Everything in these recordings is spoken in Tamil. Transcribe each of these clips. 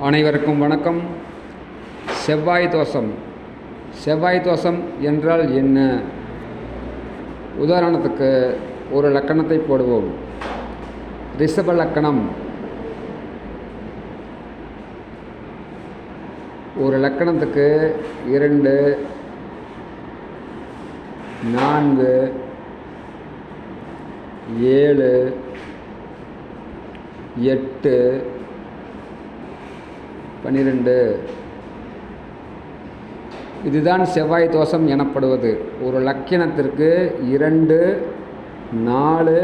அனைவருக்கும் வணக்கம். செவ்வாய் தோஷம். செவ்வாய் தோஷம் என்றால் என்ன? உதாரணத்துக்கு ஒரு லக்கணத்தை போடுவோம். ரிஷப லக்கணம். ஒரு லக்கணத்துக்கு இரண்டு நான்கு ஏழு எட்டு பன்னிரெண்டு இதுதான் செவ்வாய் தோஷம் எனப்படுவது. ஒரு லக்கினத்திற்கு இரண்டு நாலு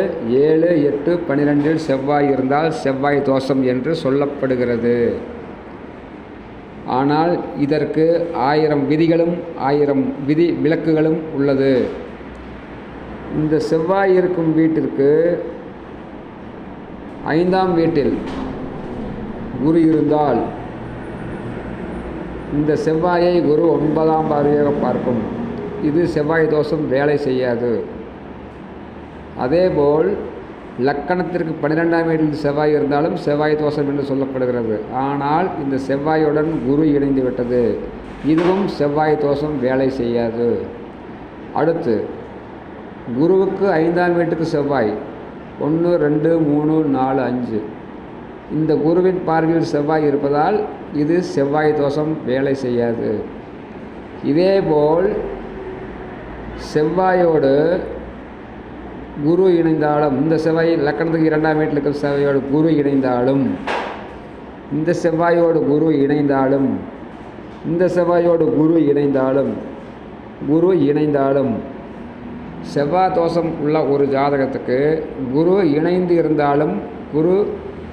ஏழு எட்டு பன்னிரெண்டில் செவ்வாய் இருந்தால் செவ்வாய் தோஷம் என்று சொல்லப்படுகிறது. ஆனால் இதற்கு ஆயிரம் விதிகளும் ஆயிரம் விதி விளக்குகளும் உள்ளது. இந்த செவ்வாய் இருக்கும் வீட்டிற்கு ஐந்தாம் வீட்டில் குரு இருந்தால் இந்த செவ்வாயை குரு ஒன்பதாம் பார்வையாக பார்க்கும். இது செவ்வாய் தோஷம் வேலை செய்யாது. அதேபோல் லக்கணத்திற்கு பன்னிரெண்டாம் வீட்டில் செவ்வாய் இருந்தாலும் செவ்வாய் தோஷம் என்று சொல்லப்படுகிறது. ஆனால் இந்த செவ்வாயுடன் குரு இணைந்து விட்டது. இதுவும் செவ்வாய் தோஷம் வேலை செய்யாது. அடுத்து குருவுக்கு ஐந்தாம் வீட்டுக்கு செவ்வாய். ஒன்று ரெண்டு மூணு நாலு அஞ்சு. இந்த குருவின் பார்வையில் செவ்வாய் இருப்பதால் இது செவ்வாய் தோஷம் வேலை செய்யாது. இதேபோல் செவ்வாயோடு குரு இணைந்தாலும் இந்த செவ்வாய் லக்கணத்துக்கு இரண்டாம் வீட்டில் இருக்கிற செவ்வாயோடு குரு இணைந்தாலும் இந்த செவ்வாயோடு குரு இணைந்தாலும் இந்த செவ்வாயோடு குரு இணைந்தாலும் குரு இணைந்தாலும் செவ்வாய் தோஷம் உள்ள ஒரு ஜாதகத்துக்கு குரு இணைந்து இருந்தாலும் குரு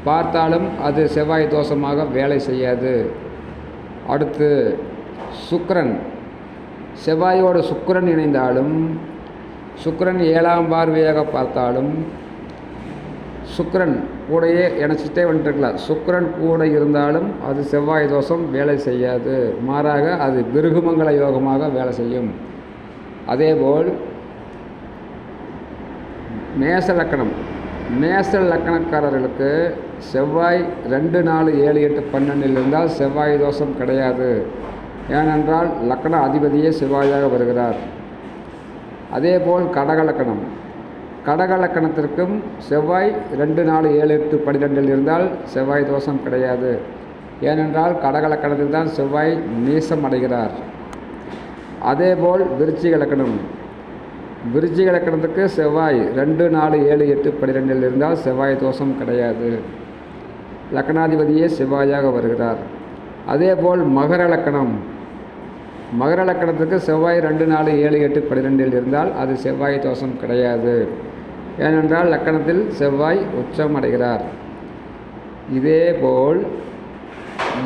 பார்த்தாலும் அது செவ்வாய் தோஷமாக வேலை செய்யாது. அடுத்து சுக்கரன். செவ்வாயோடு சுக்கரன் இணைந்தாலும் சுக்கரன் ஏழாம் பார்வையாக பார்த்தாலும் சுக்கரன் கூடையே இணைச்சிட்டே வந்துட்டுருக்கலாம் சுக்கிரன் கூட இருந்தாலும் அது செவ்வாய் தோஷம் வேலை செய்யாது. மாறாக அது பிருகுமங்கல யோகமாக வேலை செய்யும். அதேபோல் மேச லக்கணம். மேச லக்கணக்காரர்களுக்கு செவ்வாய் ரெண்டு நாலு ஏழு எட்டு பன்னெண்டில் இருந்தால் செவ்வாய் தோஷம் கிடையாது. ஏனென்றால் லக்கண அதிபதியே செவ்வாயாக வருகிறார். அதேபோல் கடகலக்கணம் கடகலக்கணத்திற்கும் செவ்வாய் ரெண்டு நாலு ஏழு எட்டு பன்னிரெண்டில் இருந்தால் செவ்வாய் தோஷம் கிடையாது. ஏனென்றால் கடகலக்கணத்தில் தான் செவ்வாய் நீசம் அடைகிறார். அதேபோல் விருச்சிக லக்கணம். விருச்சிக இலக்கணத்துக்கு செவ்வாய். ரெண்டு நாலு ஏழு எட்டு பன்னிரெண்டில் இருந்தால் செவ்வாய் தோஷம் கிடையாது. லக்கணாதிபதியே செவ்வாயாக வருகிறார். அதேபோல் மகர லக்கணம். மகர லக்கணத்துக்கு செவ்வாய் ரெண்டு நாலு ஏழு எட்டு பன்னிரெண்டில் இருந்தால் அது செவ்வாய் தோஷம் கிடையாது. ஏனென்றால் லக்கணத்தில் செவ்வாய் உச்சம் அடைகிறார் இதேபோல்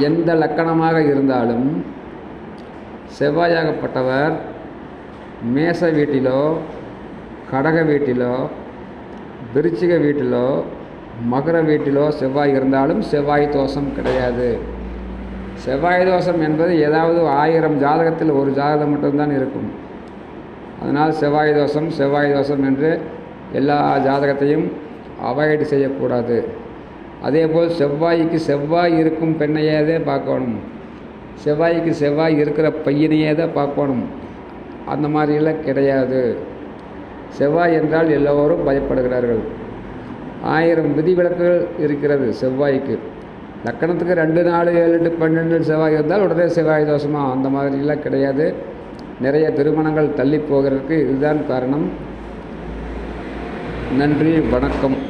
எந்த லக்கணமாக இருந்தாலும் செவ்வாயாகப்பட்டவர் மேச வீட்டிலோ கடக வீட்டிலோ விருச்சிக வீட்டிலோ மகர வீட்டிலோ செவ்வாய் இருந்தாலும் செவ்வாய் தோஷம் கிடையாது. செவ்வாய் தோஷம் என்பது ஏதாவது ஆயிரம் ஜாதகத்தில் ஒரு ஜாதகம் மட்டும்தான் இருக்கும். அதனால் செவ்வாய் தோஷம் செவ்வாய் தோஷம் என்று எல்லா ஜாதகத்தையும் அவாய்டு செய்யக்கூடாது. அதேபோல் செவ்வாய்க்கு செவ்வாய் இருக்கும் பெண்ணையே தான் பார்க்கணும். செவ்வாய்க்கு செவ்வாய் இருக்கிற பையனையே தான் பார்க்கணும். அந்த மாதிரியெல்லாம் கிடையாது. செவ்வாய் என்றால் எல்லோரும் பயப்படுகிறார்கள். ஆயிரம் விதிவிலக்குகள் இருக்கிறது செவ்வாய்க்கு. லக்கணத்துக்கு ரெண்டு நாலு ஏழு எட்டு பன்னெண்டு செவ்வாய் இருந்தால் உடனே செவ்வாய் தோஷமாக அந்த மாதிரிலாம் கிடையாது. நிறைய திருமணங்கள் தள்ளி போகிறதுக்கு இதுதான் காரணம். நன்றி வணக்கம்.